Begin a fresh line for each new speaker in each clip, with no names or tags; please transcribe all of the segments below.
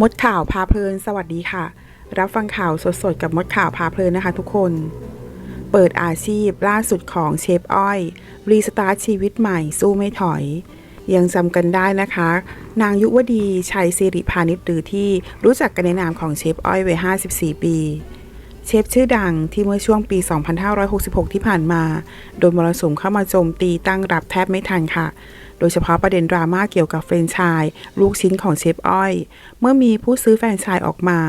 มดข่าวพาเพลิน สวัสดีค่ะ รับฟังข่าวสดๆ กับมดข่าวพาเพลินนะคะทุกคน เปิดอาชีพล่าสุดของเชฟอ้อย รีสตาร์ทชีวิตใหม่สู้ไม่ถอย ยังจำกันได้นะคะ นางยุวดีชัยสิริพานิชหรือที่รู้จักกันในนามของเชฟอ้อยวัย54 ปี เชฟชื่อดังที่เมื่อช่วงปี 2566 ที่ผ่านมา โดนมรสุมเข้ามาโจมตีตั้งรับแทบไม่ทันค่ะ โดยเฉพาะประเด็นดราม่าเกี่ยวกับแฟรนชส์ลูกชิ้นของเชฟอ้อย เมื่อมีผู้ซื้อแฟรนชส์ออกมา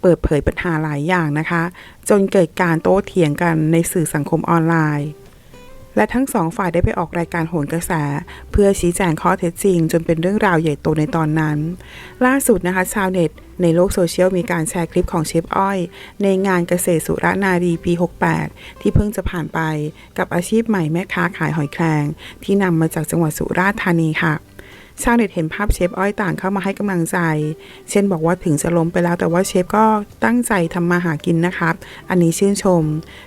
เปิดเผยปัญหาหลายอย่างนะคะ จนเกิดการโต้เถียงกันในสื่อสังคมออนไลน์และทั้งสองฝ่ายได้ไปออกรายการโหนกระแส เพื่อชี้แจงข้อเท็จจริง จนเป็นเรื่องราวใหญ่โตในตอนนั้น ล่าสุดนะคะ ชาวเน็ต ในโลกโซเชียลมีการแชร์คลิปของเชฟอ้อย ในงานเกษตรสุรนารีปี 68 ที่เพิ่งจะผ่านไปกับอาชีพใหม่แม่ค้าขายหอยแครง ที่นำมาจากจังหวัดสุราษฎร์ธานีค่ะชาวเน็ตเห็นภาพเชฟอ้อยต่างเข้ามาให้กำลังใจ เช่นบอกว่าถึงจะล้มไปแล้วแต่ว่าเชฟก็ตั้งใจทำมาหากินนะครับ อันนี้ชื่นชม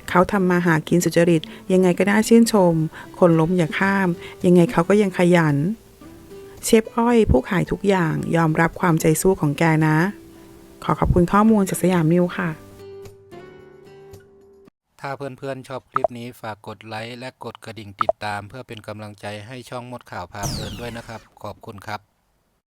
เขาทำมาหากินสุจริต ยังไงก็น่าชื่นชม คนล้มอย่าข้าม ยังไงเขาก็ยังขยัน เชฟอ้อยผู้ขายทุกอย่างยอมรับความใจสู้ของแกนะ ขอขอบคุณข้อมูลจากสยามนิวค่ะ
ถ้าเพื่อนๆชอบคลิปนี้ฝากกดไลค์และกดกระดิ่งติดตาม เพื่อเป็นกำลังใจให้ช่องมดข่าวพาเพลินด้วยนะครับ ขอบคุณครับ